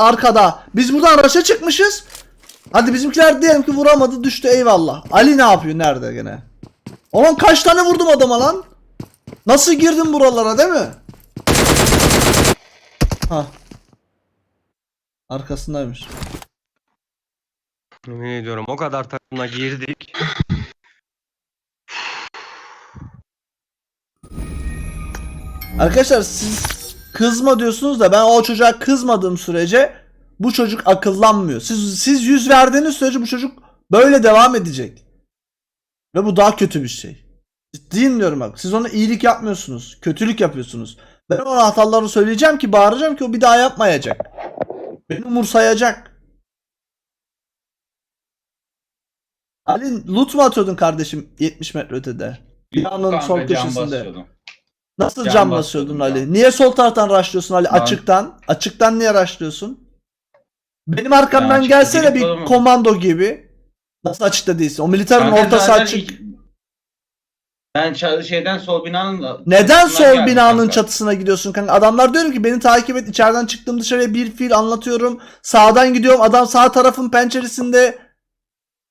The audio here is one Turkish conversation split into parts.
arkada. Biz buradan araşa çıkmışız. Hadi bizimkiler diyelim ki vuramadı düştü eyvallah. Ali ne yapıyor nerede gene? Ulan kaç tane vurdum adama lan? Nasıl girdim buralara değil mi? Ha. Arkasındaymış. Yemin ediyorum o kadar takımla girdik. Arkadaşlar siz kızma diyorsunuz da ben o çocuğa kızmadığım sürece bu çocuk akıllanmıyor. Siz siz yüz verdiğiniz sürece bu çocuk böyle devam edecek. Ve bu daha kötü bir şey. Ciddiyim diyorum bak. Siz ona iyilik yapmıyorsunuz. Kötülük yapıyorsunuz. Ben ona hatalarını söyleyeceğim ki bağıracağım ki o bir daha yapmayacak. Beni umursayacak. Ali loot mu atıyordun kardeşim 70 metre ötede? Binanın sol köşesinde. basıyordum. Nasıl Can cam basıyordun Ali? ben. Niye sol taraftan rushlıyorsun Ali? Ben- Açıktan. Açıktan niye rushlıyorsun? Benim arkamdan gelsene bir olamam. komando gibi. Nasıl açıkta değilsin? O militerin Kanka ortası açık. ilk- Ben şeyden sol binanın Neden sol binanın kanka. çatısına gidiyorsun kanka? Adamlar diyorum ki beni takip et. içeriden çıktım dışarıya bir fil anlatıyorum. Sağdan gidiyorum. Adam sağ tarafın penceresinde.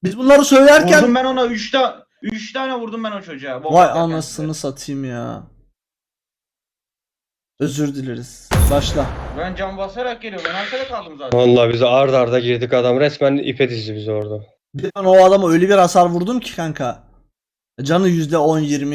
Biz bunları söylerken Vurdum ben ona 3 tane 3 tane vurdum ben o çocuğa. Vay anasını satayım ya. Özür dileriz. Başla. Ben cam basarak geliyorum. Ben arkada kaldım zaten. Vallahi biz arda arda girdik adam resmen ipe dizdi bizi orada. Bir de ben o adama öyle bir hasar vurdum ki kanka. Canı %10-20